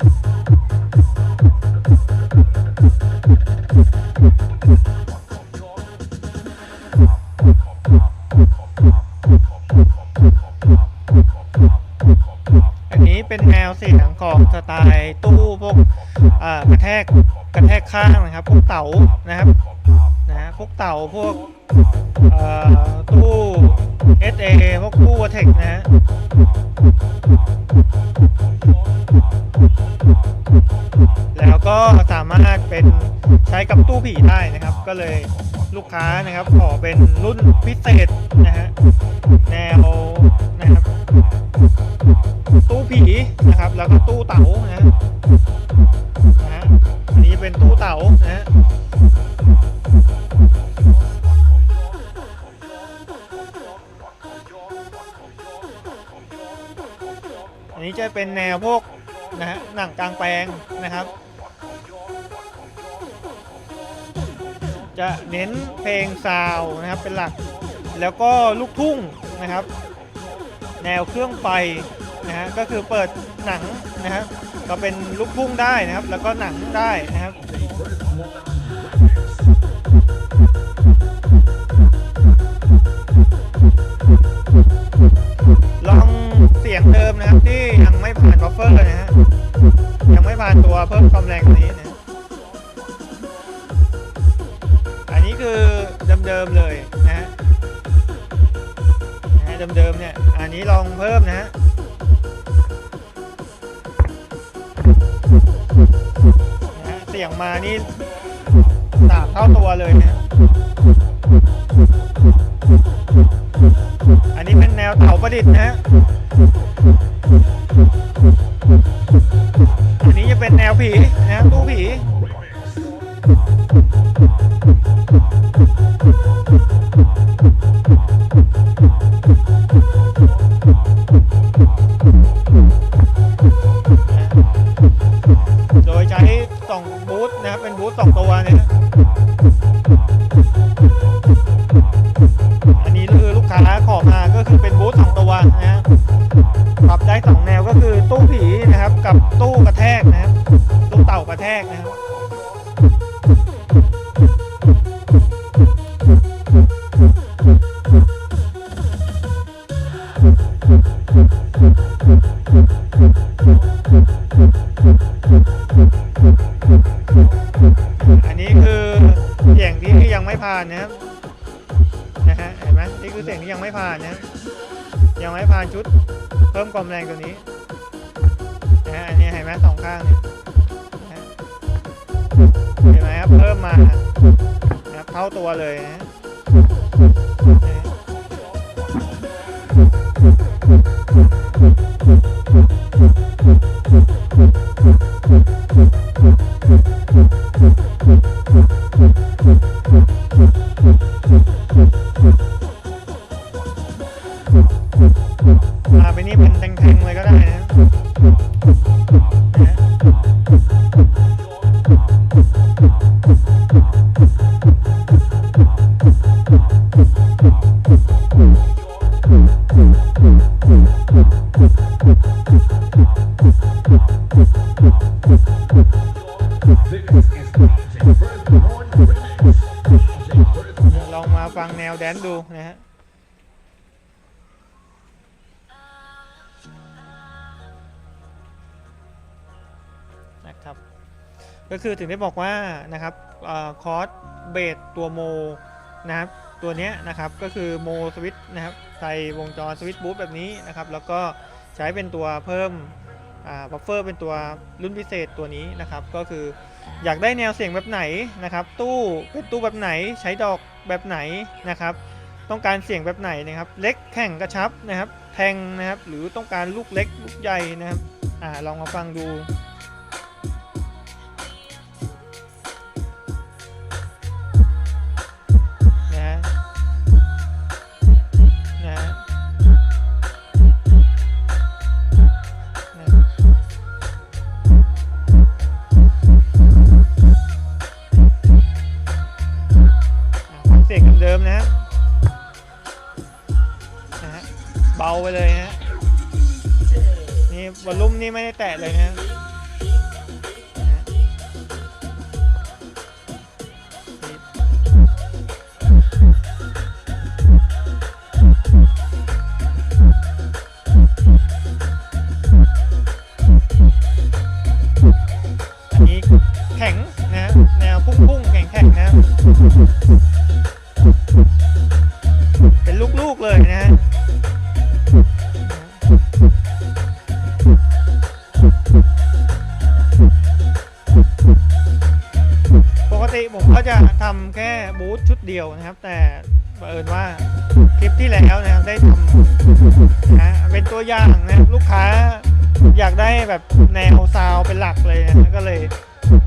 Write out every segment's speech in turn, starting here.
อั เป็นแนวเสียงของสไตล์ตู้พวกกระแทกกระแทกข้างนะครับ พวกเต๋านะครับนะพวกเต๋าพวกเอ่อตู้ SA พวกตู้วเทคนะฮะแล้วก็สามารถเป็นใช้กับตู้ผีได้นะครับ ก็เลยลูกค้านะครับขอเป็นรุ่นพิเศษนะฮะแนวนะครับ แล้วก็ตู้เต๋านะฮะนะฮะอันนี้เป็นตู้เต๋านะฮะอันนี้จะเป็นแนวพวกนะฮะหนังกลางแปลงนะครับ จะเน้นเพลงซาวน์นะครับเป็นหลัก แล้วก็ลูกทุ่งนะครับ แนวเครื่องไฟ นะฮะก็คือเปิดหนังนะครับก็เป็นลูกทุ่งได้นะครับ แล้วก็หนังได้นะครับลองเสียงเดิมนะครับที่ยังไม่ผ่านบัฟเฟอร์นะฮะยังไม่ผ่านตัวเพิ่มความแรงตัวนี้นะอันนี้คือเดิมๆเลยนะฮะนะฮะเดิมๆเนี่ย อันนี้ลองเพิ่มนะฮะ นะฮะเสียงมานี่สามเท่าตัวเลยนะฮะอันนี้เป็นแนวเต๋าประดิษฐ์นะฮะอันนี้จะเป็นแนวผีนะฮะตู้ผี อันนี้คือลูกค้าขอมาก็คือเป็นบูธสองตัวนะฮะปรับได้สองแนวก็คือตู้ผีนะครับ กับตู้กระแทกนะครับตู้เต่ากระแทกนะครับ อันนี้คือเสียงที่ยังไม่ผ่านนะครับนะฮะเห็นไหมนี่คือเสียงที่ยังไม่ผ่านนะยังไม่ผ่านชุด เพิ่มความแรงตัวนี้นะฮะอันนี้เห็นไหมสองข้างเนี่ยเห็นไหมครับเพิ่มมานะครับเท่าตัวเลยนะ นะครับ ก็คือถึงได้บอกว่านะครับคอร์สเบสตัวโมนะครับตัวเนี้ยนะครับก็คือโมสวิตนะครับใส่วงจรสวิตบูทแบบนี้นะครับ แล้วก็ใช้เป็นตัวเพิ่มบัฟเฟอร์เป็นตัวรุ่นพิเศษตัวนี้นะครับ ก็คืออยากได้แนวเสียงแบบไหนนะครับ ตู้เป็นตู้แบบไหนใช้ดอกแบบไหนนะครับ ต้องการเสียงแบบไหนนะครับ เล็กแข่งกระชับนะครับ แทงนะครับ หรือต้องการลูกเล็กลูกใหญ่นะครับ อ่าลองมาฟังดู ส่ลุ่มนี่ไม่ได้แตะเลยนะ ผมก็จะทำแค่บูธชุดเดียวนะครับ แต่บังเอิญว่าคลิปที่แล้วนะครับได้ทำนะเป็นตัวอย่างนะครับลูกค้าอยากได้แบบแนวซาวเป็นหลักเลยนะก็เลย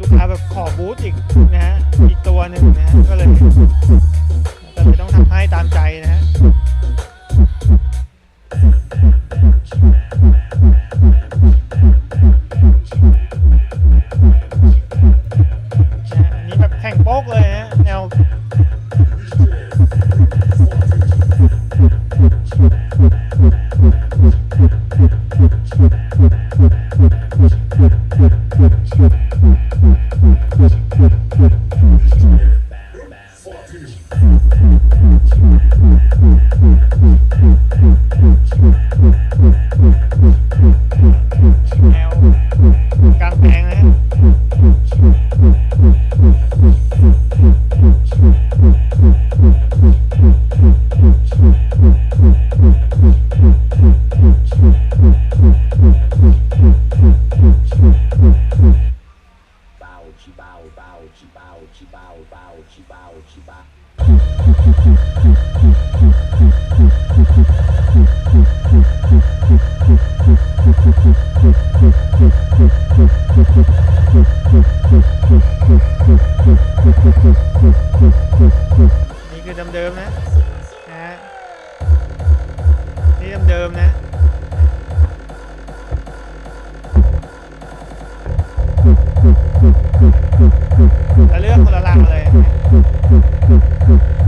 ลูกค้าแบบขอบูธอีกนะฮะอีกตัวหนึ่งนะฮะก็เลยก็เลยต้องทำให้ตามใจนะฮะนะ แนวกลางแปลงนะฮะ นี่คือเดิมๆนะ นะฮะนี่เดิมๆนะ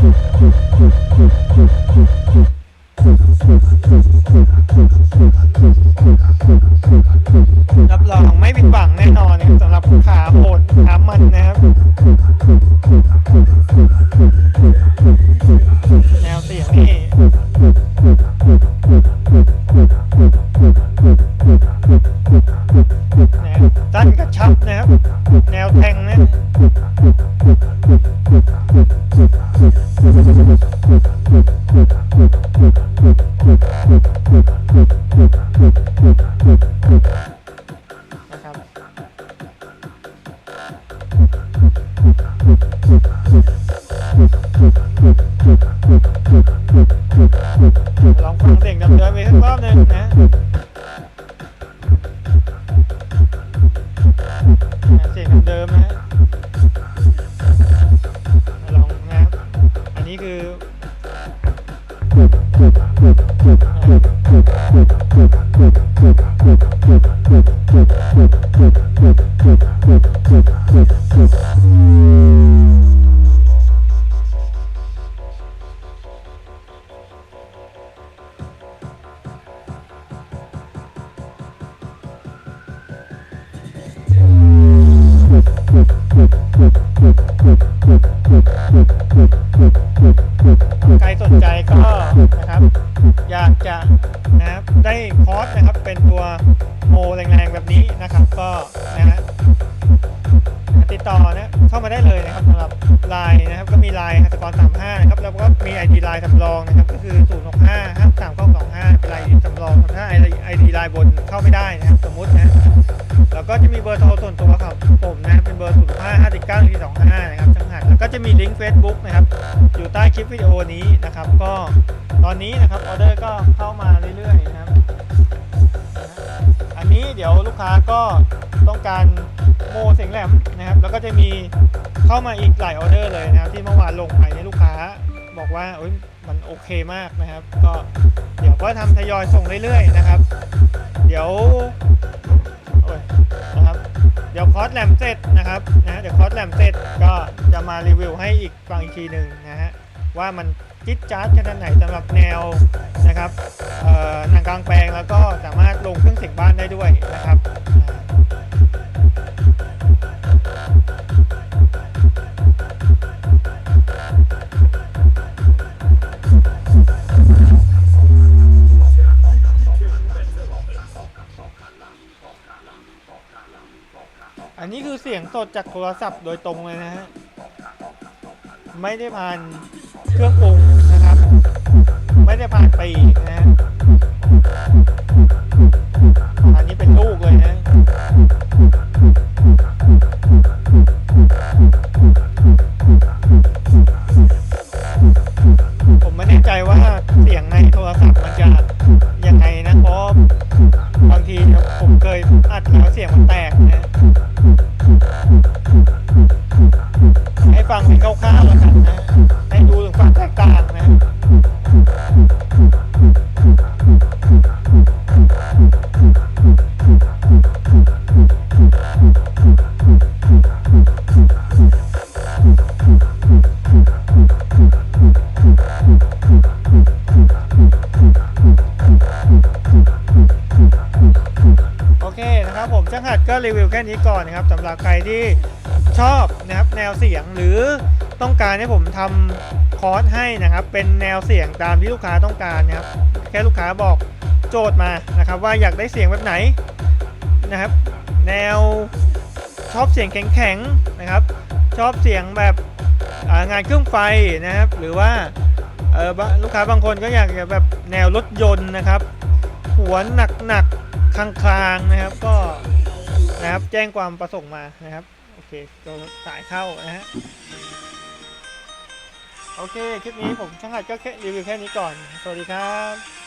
Thank you. รับรองไม่ผิดหวังแน่นอนนะครับสำหรับขาโหดขามันนะครับแนวเสียงนี่แนวสั้นกระชับนะครับ แนวแทงนะ นะครับลองฟังเสียงเดิมๆไปสักรอบหนึ่งนะเสียงเดิมนะลองนะอันนี้คือ ใครสนใจก็นะครับ อยากจะนะครับได้คอร์สนะครับเป็นตัว 335นะครับแล้วก็มี ID ไลน์สำรองนะครับก็คือ 065 53 925เป็นไลน์สำรองถ้า ID ไลน์บนเข้าไม่ได้นะครับสมมตินะแล้วก็จะมีเบอร์โทรส่วนตัวครับผมนะเป็นเบอร์ 0 5 5 9 4 2 5 นะครับจังหัดแล้วก็จะมีลิงก์ Facebook นะครับ อยู่ใต้คลิปวิดีโอนี้นะครับ ก็ตอนนี้นะครับออเดอร์ก็เข้ามาเรื่อยๆนะครับ อันนี้เดี๋ยวลูกค้าก็ ต้องการโมเสียงแหลมนะครับ แล้วก็จะมีเข้ามาอีกหลายออเดอร์เลยนะครับ ที่เมื่อวานลงไปนี่ลูกค้าบอกว่าเอ้ยมันโอเคมากนะครับ ก็เดี๋ยวก็ทำทยอยส่งเรื่อยๆนะครับ เดี๋ยวโอ้ยนะครับ เดี๋ยวคอร์สแหลมเสร็จนะครับนะเดี๋ยวคอร์สแหลมเสร็จก็จะมารีวิวให้อีกฟังอีกทีหนึ่งนะฮะว่ามันจิ๊ดจ๊าดขนาดไหนสำหรับแนวนะครับเอ่อหนังกลางแปลงแล้วก็สามารถลงเครื่องเสียงบ้านได้ด้วยนะครับ ดจากโทรศัพท์โดยตรงเลยนะฮะ ไม่ได้ผ่านเครื่องปรุงนะครับ ไม่ได้ผ่านปีนะฮะอันนี้เป็นลูก ผมเคยอัดแล้วเสียงมันแตกนะให้ฟังเป็นคร่าวๆแล้วกันนะ ให้ดูถึงความแตกต่างนะ ก็รีวิวแค่นี้ก่อนนะครับสำหรับใครที่ชอบนะครับแนวเสียงหรือต้องการให้ผมทำคอร์สให้นะครับ เป็นแนวเสียงตามที่ลูกค้าต้องการนะครับแค่ลูกค้าบอกโจทย์มานะครับ ว่าอยากได้เสียงแบบไหนนะครับ แนวชอบเสียงแข็งๆนะครับ ชอบเสียงแบบงานเครื่องไฟนะครับ หรือว่าลูกค้าบางคนก็อยากจะแบบแนวรถยนต์นะครับ หัวหนักๆคลางๆนะครับก็ นะครับ แจ้งความประสงค์มานะครับ โอเคตัวสายเข้านะฮะ โอเค คลิปนี้ผมช่างหัดก็แค่รีวิวแค่นี้ก่อน สวัสดีครับ